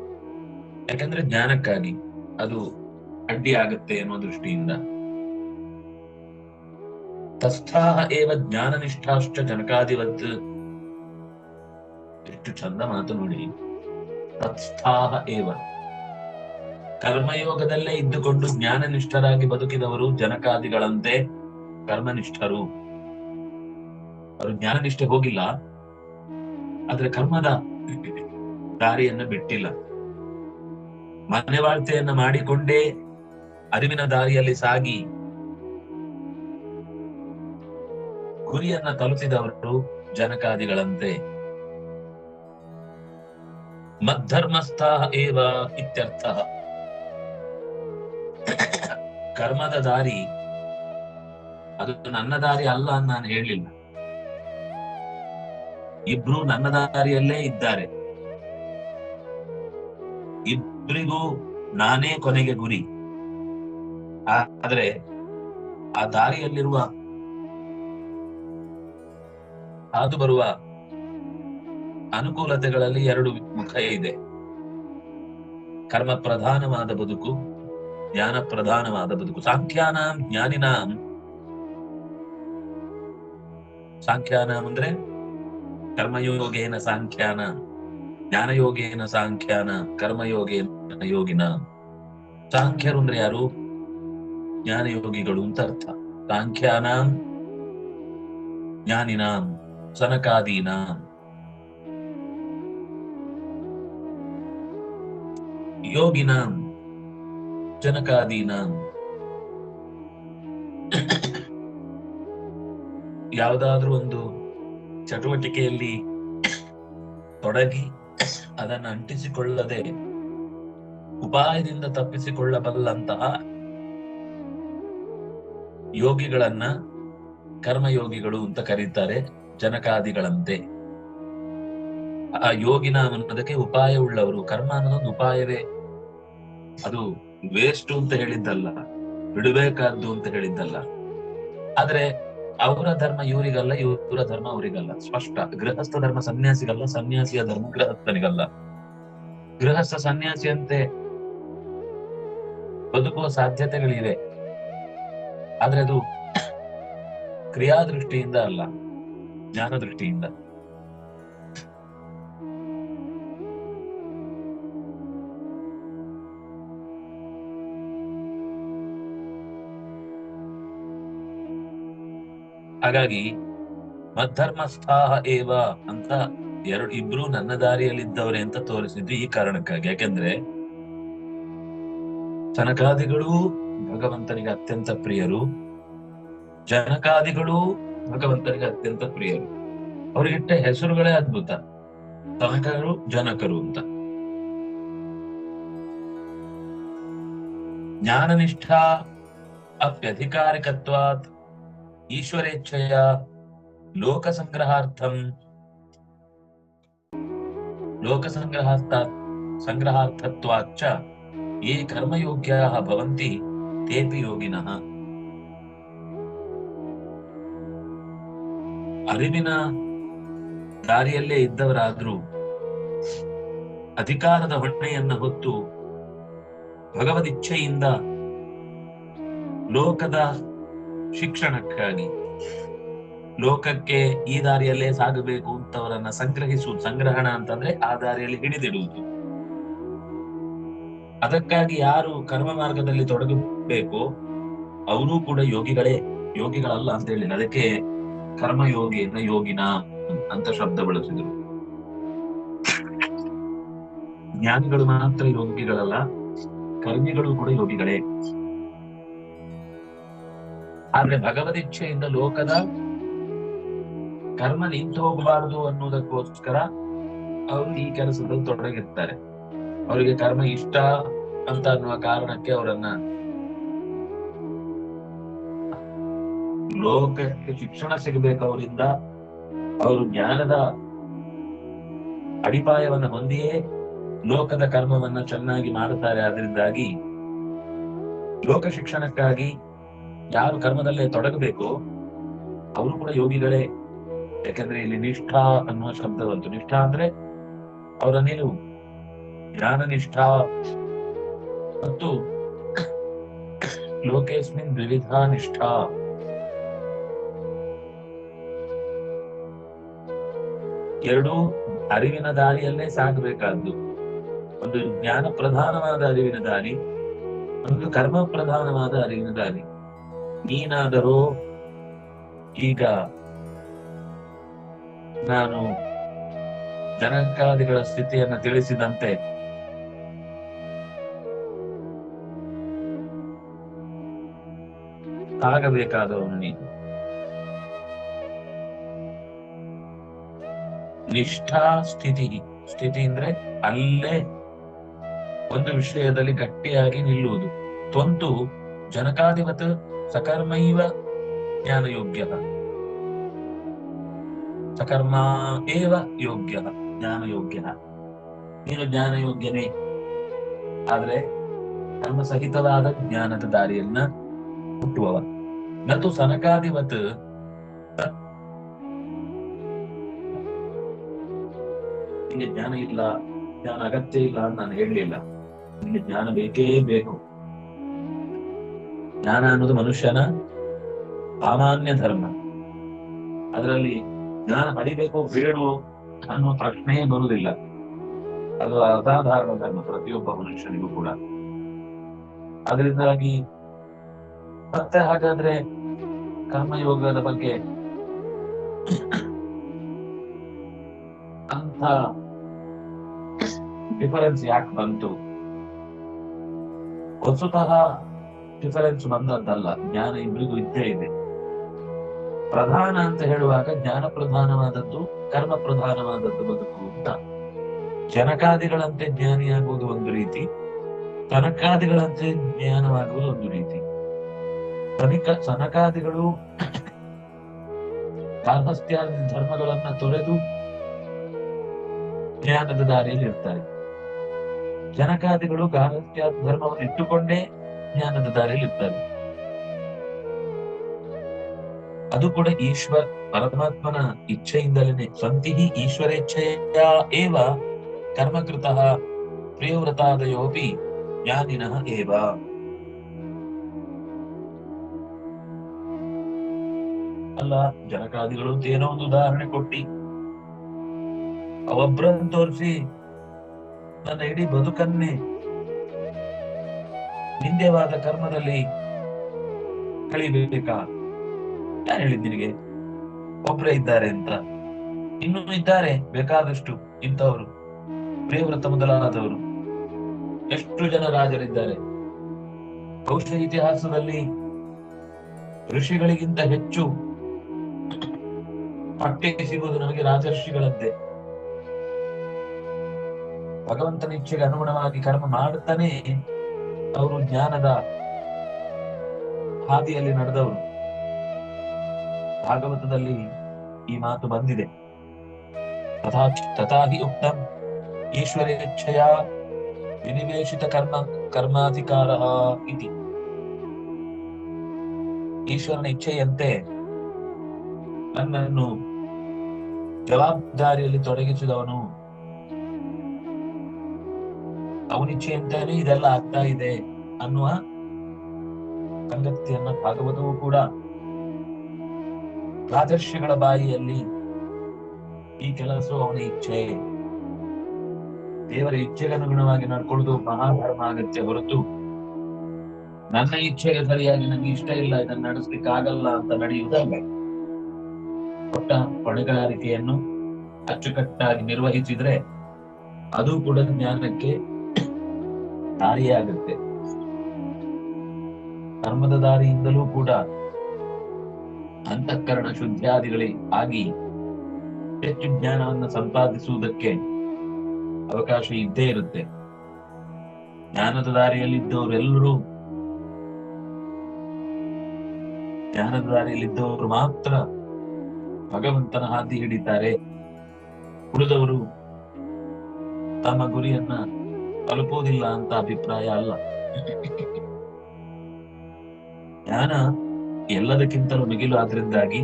ಯಾಕಂದ್ರೆ ಜ್ಞಾನಕ್ಕಾಗಿ ಅದು ಅಡ್ಡಿ ಆಗುತ್ತೆ ಅನ್ನೋ ದೃಷ್ಟಿಯಿಂದ. ತಸ್ಥಾ ಏವ ಜ್ಞಾನನಿಷ್ಠಾಶ್ಚ ಜನಕಾದಿವತ್. ಎಷ್ಟು ಚಂದ ಮಾತು ನೋಡಿ. ತತ್ಸ್ಥಾಹ ಏವ. ಕರ್ಮಯೋಗದಲ್ಲೇ ಇದ್ದುಕೊಂಡು ಜ್ಞಾನನಿಷ್ಠರಾಗಿ ಬದುಕಿದವರು ಜನಕಾದಿಗಳಂತೆ ಕರ್ಮನಿಷ್ಠರು. ಅವರು ಜ್ಞಾನನಿಷ್ಠೆ ಹೋಗಿಲ್ಲ, ಆದ್ರೆ ಕರ್ಮದ ದಾರಿಯನ್ನ ಬಿಟ್ಟಿಲ್ಲ. ಮನೆವಾಳ್ತೆಯನ್ನ ಮಾಡಿಕೊಂಡೇ ಅರಿವಿನ ದಾರಿಯಲ್ಲಿ ಸಾಗಿ ಗುರಿಯನ್ನ ತಲುಪಿದವರು ಜನಕಾದಿಗಳಂತೆ. ಮದ್ಧರ್ಮಸ್ಥ ಏವ ಇತ್ಯರ್ಥ. ಕರ್ಮದ ದಾರಿ ಅದು ನನ್ನ ದಾರಿ ಅಲ್ಲ ಅಂತ ನಾನು ಹೇಳಲಿಲ್ಲ. ಇಬ್ರು ನನ್ನ ದಾರಿಯಲ್ಲೇ ಇದ್ದಾರೆ. ಇಬ್ಬರಿಗೂ ನಾನೇ ಕೊನೆಗೆ ಗುರಿ. ಆದ್ರೆ ಆ ದಾರಿಯಲ್ಲಿರುವ ಹಾದು ಬರುವ ಅನುಕೂಲತೆಗಳಲ್ಲಿ ಎರಡು ಮುಖ ಇದೆ. ಕರ್ಮ ಪ್ರಧಾನವಾದ ಬದುಕು ಜ್ಞಾನ ಪ್ರಧಾನವಾದ ಬದುಕು. ಸಾಂಖ್ಯಾನಾಂ ಜ್ಞಾನಿನಾಂ. ಸಾಂಖ್ಯಾನಾಂ ಅಂದ್ರೆ ಕರ್ಮಯೋಗೇನ ಸಾಂಖ್ಯಾನ. ಜ್ಞಾನಯೋಗೇನ ಸಾಂಖ್ಯಾನ, ಕರ್ಮಯೋಗೇನ ಯೋಗಿನ. ಸಾಂಖ್ಯರು ಅಂದ್ರೆ ಯಾರು? ಜ್ಞಾನಯೋಗಿಗಳು ಅಂತ ಅರ್ಥ. ಸಾಂಖ್ಯಾನ, ಜ್ಞಾನಿನ, ಸನಕಾದೀನ. ಯೋಗಿನ, ಜನಕಾದೀನ. ಯಾವುದಾದ್ರೂ ಒಂದು ಚಟುವಟಿಕೆಯಲ್ಲಿ ತೊಡಗಿ ಅದನ್ನು ಅಂಟಿಸಿಕೊಳ್ಳದೆ ಉಪಾಯದಿಂದ ತಪ್ಪಿಸಿಕೊಳ್ಳಬಲ್ಲಂತಹ ಯೋಗಿಗಳನ್ನ ಕರ್ಮಯೋಗಿಗಳು ಅಂತ ಕರೀತಾರೆ, ಜನಕಾದಿಗಳಂತೆ. ಆ ಯೋಗಿನ ಅನ್ನೋದಕ್ಕೆ ಉಪಾಯ ಉಳ್ಳವರು, ಕರ್ಮ ಅನ್ನೋದೊಂದು ಉಪಾಯವೇ. ಅದು ವೇಸ್ಟ್ ಅಂತ ಹೇಳಿದ್ದಲ್ಲ, ಬಿಡಬೇಕಾದ್ದು ಅಂತ ಹೇಳಿದ್ದಲ್ಲ. ಆದ್ರೆ ಅವರ ಧರ್ಮ ಇವರಿಗಲ್ಲ, ಇವರ ಧರ್ಮ ಅವರಿಗಲ್ಲ. ಸ್ಪಷ್ಟ. ಗೃಹಸ್ಥ ಧರ್ಮ ಸನ್ಯಾಸಿಗಲ್ಲ, ಸನ್ಯಾಸಿಯ ಧರ್ಮ ಗೃಹಸ್ಥನಿಗಲ್ಲ. ಗೃಹಸ್ಥ ಸನ್ಯಾಸಿಯಂತೆ ಬದುಕುವ ಸಾಧ್ಯತೆಗಳಿವೆ. ಆದ್ರೆ ಅದು ಕ್ರಿಯಾ ದೃಷ್ಟಿಯಿಂದ ಅಲ್ಲ ಜ್ಞಾನ ದೃಷ್ಟಿಯಿಂದ ಹಾಗಾಗಿ ಮಧರ್ಮಸ್ಥಾಹ ಏವ ಅಂತ ಎರಡು ಇಬ್ರು ನನ್ನ ದಾರಿಯಲ್ಲಿದ್ದವರೇ ಅಂತ ತೋರಿಸಿದ್ದು ಈ ಕಾರಣಕ್ಕಾಗಿ. ಯಾಕೆಂದ್ರೆ ಜನಕಾದಿಗಳು ಭಗವಂತನಿಗೆ ಅತ್ಯಂತ ಪ್ರಿಯರು. ಜನಕಾದಿಗಳು ಭಗವಂತನಿಗೆ ಅತ್ಯಂತ ಪ್ರಿಯರು. ಅವ್ರಿಗಿಟ್ಟ ಹೆಸರುಗಳೇ ಅದ್ಭುತ. ಸನಕರು, ಜನಕರು ಅಂತ. ಜ್ಞಾನನಿಷ್ಠಾ ಅಪ್ಯಧಿಕಾರಿಕತ್ವಾತ್ ಈಶ್ವರೇಚ್ಛೆಯ ಲೋಕಸಂಗ್ರಹಾರ್ಥಂ. ಲೋಕಸಂಗ್ರಹಾರ್ಥ, ಸಂಗ್ರಹಾರ್ಥತ್ವಾಚ್ಚ, ಯೇ ಭವಂತಿ, ತೇಪಿ ಯೋಗಿನಃ. ಅರಿವಿನ ದಾರಿಯಲ್ಲೇ ಇದ್ದವರಾದ್ರೂ ಅಧಿಕಾರದ ಹೊಟ್ಟೆಯನ್ನ ಹೊತ್ತು ಭಗವದಿಚ್ಛೆಯಿಂದ ಲೋಕದ ಶಿಕ್ಷಣಕ್ಕಾಗಿ. ಲೋಕಕ್ಕೆ ಈ ದಾರಿಯಲ್ಲೇ ಸಾಗಬೇಕು ಅಂತವರನ್ನ ಸಂಗ್ರಹಿಸುವುದು ಸಂಗ್ರಹಣ ಅಂತಂದ್ರೆ ಆ ದಾರಿಯಲ್ಲಿ ಹಿಡಿದಿಡುವುದು. ಅದಕ್ಕಾಗಿ ಯಾರು ಕರ್ಮ ಮಾರ್ಗದಲ್ಲಿ ತೊಡಗಬೇಕು, ಅವರೂ ಕೂಡ ಯೋಗಿಗಳೇ, ಯೋಗಿಗಳಲ್ಲ ಅಂತ ಹೇಳಿ ಅದಕ್ಕೆ ಕರ್ಮಯೋಗಿ ನ ಯೋಗಿನ ಅಂತ ಶಬ್ದ ಬಳಸಿದ್ರು. ಜ್ಞಾನಿಗಳು ಮಾತ್ರ ಯೋಗಿಗಳಲ್ಲ, ಕರ್ಮಿಗಳು ಕೂಡ ಯೋಗಿಗಳೇ. ಆದ್ರೆ ಭಗವದಿಚ್ಛೆಯಿಂದ ಲೋಕದ ಕರ್ಮ ನಿಂತು ಹೋಗಬಾರದು ಅನ್ನುವುದಕ್ಕೋಸ್ಕರ ಅವರು ಈ ಕೆಲಸದಲ್ಲಿ ತೊಡಗಿರ್ತಾರೆ. ಅವರಿಗೆ ಕರ್ಮ ಇಷ್ಟ ಅಂತ ಅನ್ನುವ ಕಾರಣಕ್ಕೆ ಅವರನ್ನ ಲೋಕಕ್ಕೆ ಶಿಕ್ಷಣ ಸಿಗಬೇಕು ಅವರಿಂದ. ಅವರು ಜ್ಞಾನದ ಅಡಿಪಾಯವನ್ನು ಹೊಂದಿಯೇ ಲೋಕದ ಕರ್ಮವನ್ನ ಚೆನ್ನಾಗಿ ಮಾಡುತ್ತಾರೆ ಅದರಿಂದಾಗಿ ಲೋಕ ಶಿಕ್ಷಣಕ್ಕಾಗಿ ಯಾರು ಕರ್ಮದಲ್ಲೇ ತೊಡಗಬೇಕು? ಅವರು ಕೂಡ ಯೋಗಿಗಳೇ. ಯಾಕಂದ್ರೆ ಇಲ್ಲಿ ನಿಷ್ಠಾ ಅನ್ನುವ ಶಬ್ದ ಬಂತು. ನಿಷ್ಠಾ ಅಂದ್ರೆ ಅವರ ನಿಲುವು. ಜ್ಞಾನ, ನಿಷ್ಠಾ. ಮತ್ತು ಲೋಕೇಶ್ಮಿನ್ ವಿವಿಧ ನಿಷ್ಠಾ. ಎರಡೂ ಅರಿವಿನ ದಾರಿಯಲ್ಲೇ ಸಾಗಬೇಕಾದ್ದು. ಒಂದು ಜ್ಞಾನ ಪ್ರಧಾನವಾದ ಅರಿವಿನ ದಾರಿ, ಒಂದು ಕರ್ಮ ಪ್ರಧಾನವಾದ ಅರಿವಿನ ದಾರಿ. ನೀನಾದರೂ ಈಗ ನಾನು ಜನಕಾದಿಗಳ ಸ್ಥಿತಿಯನ್ನು ತಿಳಿಸಿದಂತೆ ಆಗಬೇಕಾದವನು ನೀನು. ನಿಷ್ಠಾ ಸ್ಥಿತಿ ಸ್ಥಿತಿ ಅಂದ್ರೆ ಅಲ್ಲೇ ಒಂದು ವಿಷಯದಲ್ಲಿ ಗಟ್ಟಿಯಾಗಿ ನಿಲ್ಲುವುದು. ತೊಂತು ಜನಕಾಧಿಪತ ಸಕರ್ಮೈವ ಜ್ಞಾನಯೋಗ್ಯ. ಸಕರ್ಮ ಏವ ಯೋಗ್ಯ, ಜ್ಞಾನಯೋಗ್ಯ. ನೀನು ಜ್ಞಾನಯೋಗ್ಯನೇ. ಆದ್ರೆ ಕರ್ಮ ಸಹಿತವಾದ ಜ್ಞಾನದ ದಾರಿಯನ್ನ ಹುಟ್ಟುವವ ಮತ್ತು ಸನಕಾದಿವತ್. ನಿಮಗೆ ಜ್ಞಾನ ಇಲ್ಲ, ಜ್ಞಾನ ಅಗತ್ಯ ಇಲ್ಲ ಅಂತ ನಾನು ಹೇಳಲಿಲ್ಲ. ನಿಮಗೆ ಜ್ಞಾನ ಬೇಕೇ ಬೇಕು. ಜ್ಞಾನ ಅನ್ನೋದು ಮನುಷ್ಯನ ಸಾಮಾನ್ಯ ಧರ್ಮ. ಅದರಲ್ಲಿ ಜ್ಞಾನ ಪಡಿಬೇಕು ಬೇಡೋ ಅನ್ನೋ ಪ್ರಶ್ನೆಯೇ ಬರುವುದಿಲ್ಲ. ಅದು ಅಸಾಧಾರಣ ಧರ್ಮ ಪ್ರತಿಯೊಬ್ಬ ಮನುಷ್ಯನಿಗೂ ಕೂಡ. ಅದರಿಂದಾಗಿ ಮತ್ತೆ ಹಾಗಾದ್ರೆ ಕರ್ಮಯೋಗದ ಬಗ್ಗೆ ಅಂತ ಡಿಫರೆನ್ಸ್ ಯಾಕೆ ಬಂತು? ವಸ್ತುತಃ ಡಿಫರೆನ್ಸ್ ಬಂದದ್ದಲ್ಲ, ಜ್ಞಾನ ಇಬ್ಬರಿಗೂ ಇದ್ದೇ ಇದೆ. ಪ್ರಧಾನ ಅಂತ ಹೇಳುವಾಗ ಜ್ಞಾನ ಪ್ರಧಾನವಾದದ್ದು, ಕರ್ಮ ಪ್ರಧಾನವಾದದ್ದು ಬದುಕು ಅಂತ. ಜನಕಾದಿಗಳಂತೆ ಜ್ಞಾನಿಯಾಗುವುದು ಒಂದು ರೀತಿ, ತನಕಾದಿಗಳಂತೆ ಜ್ಞಾನವಾಗುವುದು ಒಂದು ರೀತಿ. ತನಿಕ ಸನಕಾದಿಗಳು ಗಾರ್ಹಸ್ಥ್ಯಾದಿ ಧರ್ಮಗಳನ್ನ ತೊರೆದು ಜ್ಞಾನದ ದಾರಿಯಲ್ಲಿ ಇರ್ತಾರೆ ಜನಕಾದಿಗಳು ಗಾರ್ಹಸ್ಥ್ಯ ಧರ್ಮವನ್ನು ಇಟ್ಟುಕೊಂಡೇ ಜ್ಞಾನದ ದಾರಿಯಲ್ಲಿ ಇರ್ತಾರೆ ಅದು ಕೂಡ ಈಶ್ವರ್ ಪರಮಾತ್ಮನ ಇಚ್ಛೆಯಿಂದಲೇ ಸಂತಿ ಈಶ್ವರೇಚ್ಛೆಯ ಏವ ಕರ್ಮಕೃತ ಪ್ರಿಯವ್ರತಾದಯೋಪಿ ಜ್ಞಾನಿನ ಏವ. ಅಲ್ಲ, ಜನಕಾದಿಗಳು ಏನೋ ಒಂದು ಉದಾಹರಣೆ ಕೊಟ್ಟಿ. ಅವಬ್ರನ್ ತೋರಿಸಿ, ನನ್ನ ಇಡೀ ಬದುಕನ್ನೇ ನಿಂದ್ಯವಾದ ಕರ್ಮದಲ್ಲಿ ಕಳಿಬೇಕಾ? ಯಾರು ಹೇಳಿದ್ ನಿನಗೆ? ಒಬ್ರೇ ಇದ್ದಾರೆ ಅಂತ. ಇನ್ನೂ ಇದ್ದಾರೆ, ಬೇಕಾದಷ್ಟು ಇಂಥವರು, ಪ್ರಿಯವ್ರತ ಮೊದಲಾದವರು. ಎಷ್ಟು ಜನ ರಾಜರಿದ್ದಾರೆ? ಕೌಶ ಇತಿಹಾಸದಲ್ಲಿ ಋಷಿಗಳಿಗಿಂತ ಹೆಚ್ಚು ಪಟ್ಟೆ ಸಿಗುವುದು ನಮಗೆ ರಾಜರ್ಷಿಗಳದ್ದೇ. ಭಗವಂತನ ಇಚ್ಛೆಗೆ ಅನುಗುಣವಾಗಿ ಕರ್ಮ ಮಾಡುತ್ತಾನೆ. ಅವರು ಜ್ಞಾನದ ಹಾದಿಯಲ್ಲಿ ನಡೆದವರು ಭಾಗವತದಲ್ಲಿ ಈ ಮಾತು ಬಂದಿದೆ. ತಥಾ ತಥಾಹಿ ಉಕ್ತಂ ಈಶ್ವರೇಚ್ಛೆಯ ವಿನಿವೇಶಿತ ಕರ್ಮ ಕರ್ಮಾಧಿಕಾರ ಇತಿ. ಈಶ್ವರನ ಇಚ್ಛೆಯಂತೆ ನನ್ನನ್ನು ಜವಾಬ್ದಾರಿಯಲ್ಲಿ ತೊಡಗಿಸಿದವನು ಅವನಿಚ್ಛೆಯಂತೆಯೇ ಇದೆಲ್ಲ ಆಗ್ತಾ ಇದೆ ಅನ್ನುವ ಸಂಗತಿಯನ್ನ ಭಾಗವತವು ಕೂಡ ರಾಜರ್ಷಿಗಳ ಬಾಯಿಯಲ್ಲಿ ಈ ಕೆಲಸವು ಅವನ ಇಚ್ಛೆ. ದೇವರ ಇಚ್ಛೆಗನುಗುಣವಾಗಿ ನಡ್ಕೊಳ್ಳುವುದು ಮಹಾಧರ್ಮ ಅಗತ್ಯ ಹೊರತು ನನ್ನ ಇಚ್ಛೆಗೆ ಸರಿಯಾಗಿ ನನಗೆ ಇಷ್ಟ ಇಲ್ಲ, ಇದನ್ನ ನಡೆಸ್ಲಿಕ್ಕೆ ಆಗಲ್ಲ ಅಂತ ನಡೆಯುವುದಲ್ಲ ಕೊಟ್ಟ ಹೊಣೆಗಾರಿಕೆಯನ್ನು ಅಚ್ಚುಕಟ್ಟಾಗಿ ನಿರ್ವಹಿಸಿದ್ರೆ ಅದು ಕೂಡ ಜ್ಞಾನಕ್ಕೆ ದಾರಿಯಾಗುತ್ತೆ. ಧರ್ಮದ ದಾರಿಯಿಂದಲೂ ಕೂಡ ಅಂತಃಕರಣ ಶುದ್ಧಾದಿಗಳೇ ಆಗಿ ಹೆಚ್ಚು ಜ್ಞಾನವನ್ನು ಸಂಪಾದಿಸುವುದಕ್ಕೆ ಅವಕಾಶ ಇದ್ದೇ ಇರುತ್ತೆ. ಜ್ಞಾನದ ದಾರಿಯಲ್ಲಿದ್ದವರೆಲ್ಲರೂ ಜ್ಞಾನದ ದಾರಿಯಲ್ಲಿದ್ದವರು ಮಾತ್ರ ಭಗವಂತನ ಹಾದಿ ಹಿಡಿತಾರೆ. ಉಳಿದವರು ತಮ್ಮ ಗುರಿಯನ್ನ ತಲುಪುವುದಿಲ್ಲ ಅಂತ ಅಭಿಪ್ರಾಯ ಅಲ್ಲ. ಜ್ಞಾನ ಎಲ್ಲದಕ್ಕಿಂತಲೂ ಮಿಗಿಲು ಆದ್ರಿಂದಾಗಿ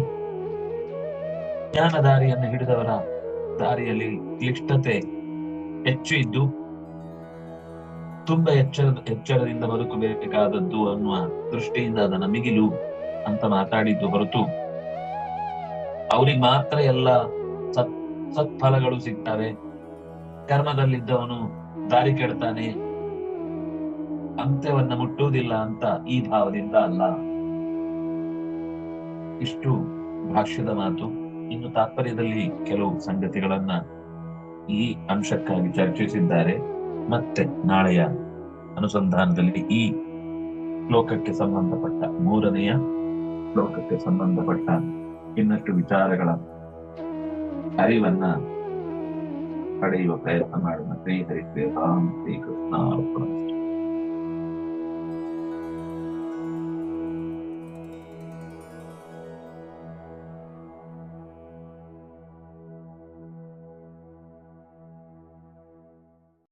ಜ್ಞಾನ ದಾರಿಯನ್ನು ಹಿಡಿದವರ ದಾರಿಯಲ್ಲಿ ಕ್ಲಿಷ್ಟತೆ ಹೆಚ್ಚು ಇದ್ದು ತುಂಬಾ ಎಚ್ಚರ, ಎಚ್ಚರದಿಂದ ಬದುಕಬೇಕಾದದ್ದು ಅನ್ನುವ ದೃಷ್ಟಿಯಿಂದ ಅದನ್ನ ಮಿಗಿಲು ಅಂತ ಮಾತಾಡಿದ್ದು ಹೊರತು ಅವರಿಗೆ ಮಾತ್ರ ಎಲ್ಲ ಸತ್, ಸತ್ಫಲಗಳು ಸಿಗ್ತವೆ. ಕರ್ಮದಲ್ಲಿದ್ದವನು ದಾರಿ ಕೆಡ್ತಾನೆ. ಅಂತ್ಯವನ್ನ ಮುಟ್ಟುವುದಿಲ್ಲ ಅಂತ ಈ ಭಾವದಿಂದ ಅಲ್ಲ. ಇಷ್ಟು ಭಾಷ್ಯದ ಮಾತು. ಇನ್ನು ತಾತ್ಪರ್ಯದಲ್ಲಿ ಕೆಲವು ಸಂಗತಿಗಳನ್ನ ಈ ಅಂಶಕ್ಕಾಗಿ ಚರ್ಚಿಸಿದ್ದಾರೆ. ಮತ್ತೆ ನಾಳೆಯ ಅನುಸಂಧಾನದಲ್ಲಿ ಈ ಶ್ಲೋಕಕ್ಕೆ ಸಂಬಂಧಪಟ್ಟ ಮೂರನೆಯ ಶ್ಲೋಕಕ್ಕೆ ಸಂಬಂಧಪಟ್ಟ ಇನ್ನಷ್ಟು ವಿಚಾರಗಳ ಅರಿವನ್ನ ಪಡೆಯುವ ಪ್ರಯತ್ನ ಮಾಡೋಣ ಶ್ರೀ ಹರಿ ಶ್ರೀ ರಾಮ್ ಶ್ರೀ ಕೃಷ್ಣ ಅರ್ಪಣ